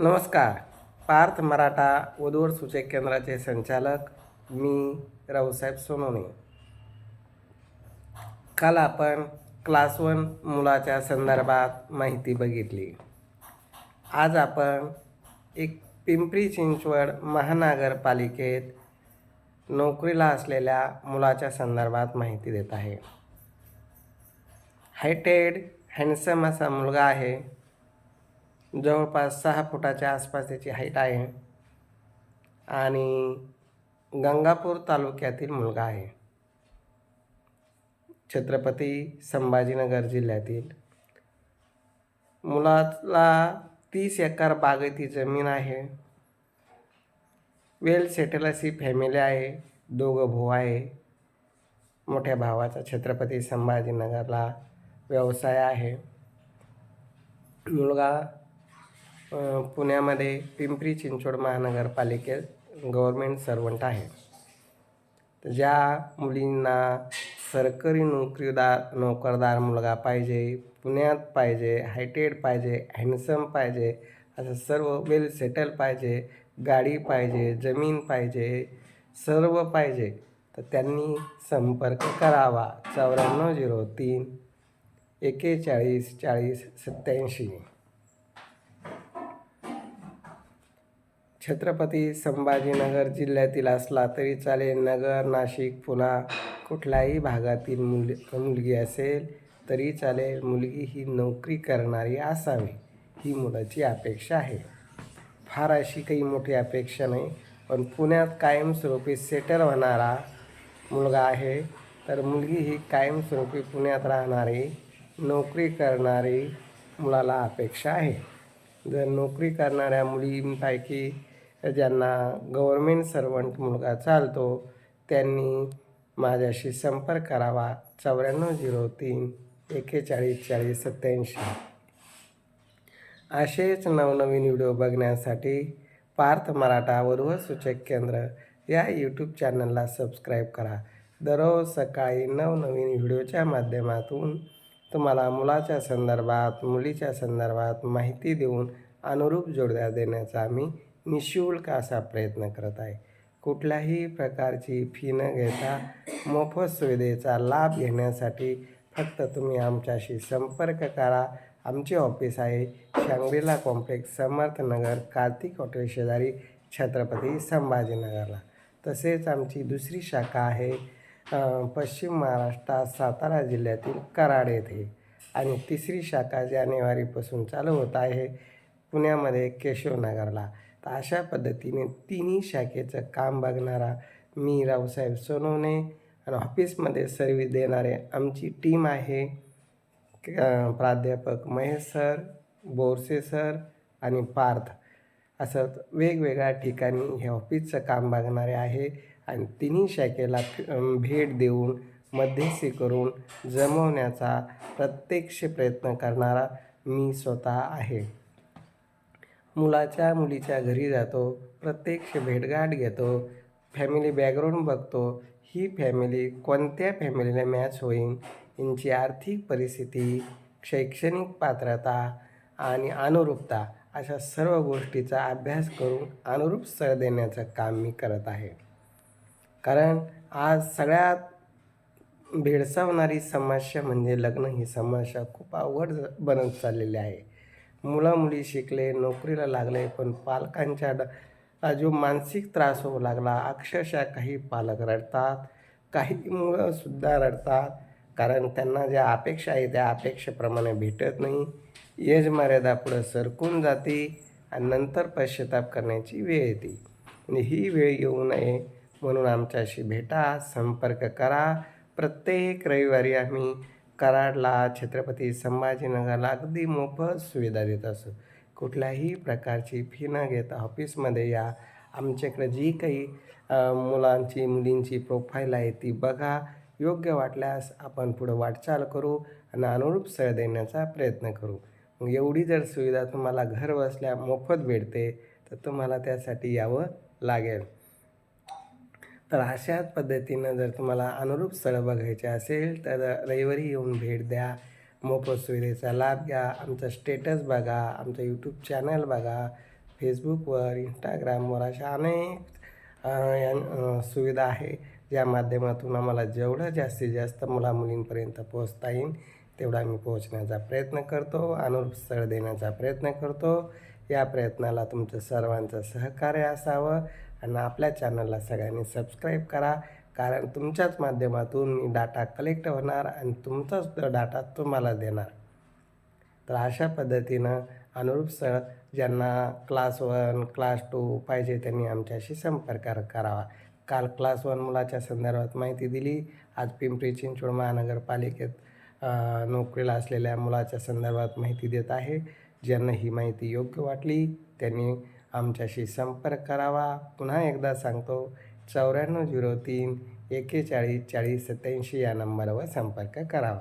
नमस्कार. पार्थ मराठा वधूवर सूचक केंद्राचे संचालक मी रावसाहेब सोनवणे. काल आपण क्लास वन मुलाच्या संदर्भात माहिती बघितली. आज आपण एक पिंपरी चिंचवड महानगरपालिकेत नोकरीला असलेल्या मुलाच्या संदर्भात माहिती देत आहे. हायटेड हँडसम असा मुलगा आहे. जवळपास सहा फुटाच्या आसपास त्याची हाईट आहे. आणि गंगापूर तालुक्यातील मुलगा आहे. छत्रपती संभाजीनगर जिल्ह्यातील. मुलाला तीस एकर बागायती जमीन आहे. वेल सेटल अशी फॅमिली आहे. दोघं भाऊ आहे. मोठ्या भावाचा छत्रपती संभाजीनगरला व्यवसाय आहे. मुलगा पुण्यामध्ये पिंपरी चिंचवड महानगरपालिकेत गव्हर्मेंट सर्वंट आहे. ज्या मुलींना सरकारी नोकरीदार नोकरदार मुलगा पाहिजे पुण्यात पाहिजे हायटेड पाहिजे हँडसम पाहिजे असं सर्व वेल सेटल पाहिजे गाडी पाहिजे जमीन पाहिजे सर्व पाहिजे तर त्यांनी संपर्क करावा. चौऱ्याण्णव झिरो तीन एकेचाळीस चाळीस सत्याऐंशी. छत्रपती संभाजीनगर जिल्ह्यातील असला तरी चालेल. नगर नाशिक पुणा कुठल्याही भागातील मुल मुलगी असेल तरी चालेल. मुलगी ही नोकरी करणारी असावी ही मुलाची अपेक्षा आहे. फार अशी काही मोठी अपेक्षा नाही पण पुण्यात कायमस्वरूपी सेटल होणारा मुलगा आहे. तर मुलगी ही कायमस्वरूपी पुण्यात राहणारी नोकरी करणारी मुलाला अपेक्षा आहे. जर नोकरी करणाऱ्या मुलींपैकी ज्यांना गव्हर्मेंट सर्वंट मुलगा चालतो त्यांनी माझ्याशी संपर्क करावा. चौऱ्याण्णव झिरो तीन एक्केचाळीस चाळीस सत्याऐंशी. असेच नवनवीन व्हिडिओ बघण्यासाठी पार्थ मराठा वधू सूचक केंद्र या यूट्यूब चॅनलला सबस्क्राईब करा. दररोज सकाळी नवनवीन व्हिडिओच्या माध्यमातून तुम्हाला मुलाच्या संदर्भात मुलीच्या संदर्भात माहिती देऊन अनुरूप जोडद्या देण्याचा आम्ही निशुल्क असा प्रयत्न करत आहे. कुठल्याही प्रकारची फी न घेता मोफत सुविधेचा लाभ घेण्यासाठी फक्त तुम्ही आमच्याशी संपर्क करा. आमचे ऑफिस आहे Shangrila complex Samarthnagar Kartik hotel शेजारी छत्रपती संभाजीनगरला. तसेच आमची दुसरी शाखा आहे पश्चिम महाराष्ट्रात सातारा जिल्ह्यातील कराड येथे. आणि तिसरी शाखा जानेवारीपासून चालू होत आहे पुण्यामध्ये केशवनगरला तर अशा पद्धतीने तिन्ही शाखेचं काम बघणारा मी रावसाहेब सोनवणे आणि ऑफिसमध्ये सर्व्हिस देणारे आमची टीम आहे. क- प्राध्यापक महेश सर बोरसे सर आणि पार्थ. असं वेगवेगळ्या ठिकाणी हे ऑफिसचं काम बघणारे आहे आणि तिन्ही शाखेला भेट देऊन मध्यस्थी करून जमवण्याचा प्रत्यक्ष प्रयत्न करणारा मी स्वतः आहे. मुलाच्या मुलीच्या घरी जातो प्रत्यक्ष भेटगाठ घेतो फॅमिली बॅकग्राऊंड बघतो ही फॅमिली कोणत्या फॅमिलीला मॅच होईल यांची आर्थिक परिस्थिती शैक्षणिक पात्रता आणि अनुरूपता अशा सर्व गोष्टीचा अभ्यास करून अनुरूप स्थळ देण्याचं काम मी करत आहे. कारण आज सगळ्यात भेडसावणारी समस्या म्हणजे लग्न ही समस्या खूप अवघड बनत चाललेली आहे. मुलामुली शिकले नोकरीला लागले पण पालकांच्या ड जो मानसिक त्रास होऊ लागला अक्षरशः काही पालक रडतात काही मुलंसुद्धा रडतात. कारण त्यांना ज्या अपेक्षा आहे त्या अपेक्षेप्रमाणे भेटत नाही. यज मर्यादा पुढं सरकून जाते आणि नंतर पश्चाताप करण्याची वेळ येते. आणि ही वेळ येऊ नये म्हणून आमच्याशी भेटा संपर्क करा. प्रत्येक रविवारी आम्ही कराडला छत्रपती संभाजीनगरला अगदी मोफत सुविधा देत असू. कुठल्याही प्रकारची फी न घेता ऑफिसमध्ये या. आमच्याकडे जी काही मुलांची मुलींची प्रोफाईल आहे ती बघा. योग्य वाटल्यास आपण पुढं वाटचाल करू आणि अनुरूप सळ देण्याचा प्रयत्न करू. मग एवढी जर सुविधा तुम्हाला घर बसल्या मोफत भेटते तर तुम्हाला त्यासाठी यावं लागेल. तर अशाच पद्धतीनं जर तुम्हाला अनुरूप स्थळं बघायचे असेल तर रविवारी येऊन भेट द्या. मोफत सुविधेचा लाभ घ्या. आमचं स्टेटस बघा. आमचं यूट्यूब चॅनल बघा. फेसबुकवर इंस्टाग्रामवर अशा अनेक सुविधा आहे. ज्या माध्यमातून आम्हाला जेवढं जास्तीत जास्त मुलामुलींपर्यंत पोहोचता येईल तेवढा आम्ही पोहोचण्याचा प्रयत्न करतो. अनुरूप स्थळ देण्याचा प्रयत्न करतो. या प्रयत्नाला तुमचं सर्वांचं सहकार्य असावं. आणि आपल्या चॅनलला सगळ्यांनी सबस्क्राईब करा. कारण तुमच्याच माध्यमातून मी डाटा कलेक्ट होणार आणि तुमचाच डाटा तुम्हाला देणार. तर अशा पद्धतीनं अनुरूप सर ज्यांना क्लास वन क्लास टू पाहिजे त्यांनी आमच्याशी संपर्क करावा. काल क्लास वन मुलाच्या संदर्भात माहिती दिली. आज पिंपरी चिंचवड महानगरपालिकेत नोकरीला असलेल्या मुलाच्या संदर्भात माहिती देत आहे. ज्यांना ही माहिती योग्य वाटली त्यांनी आमच्याशी संपर्क करावा. पुन्हा एकदा सांगतो चौऱ्याण्णव झिरो तीन एकेचाळीस चाळीस सत्याऐंशी या नंबरवर संपर्क करावा.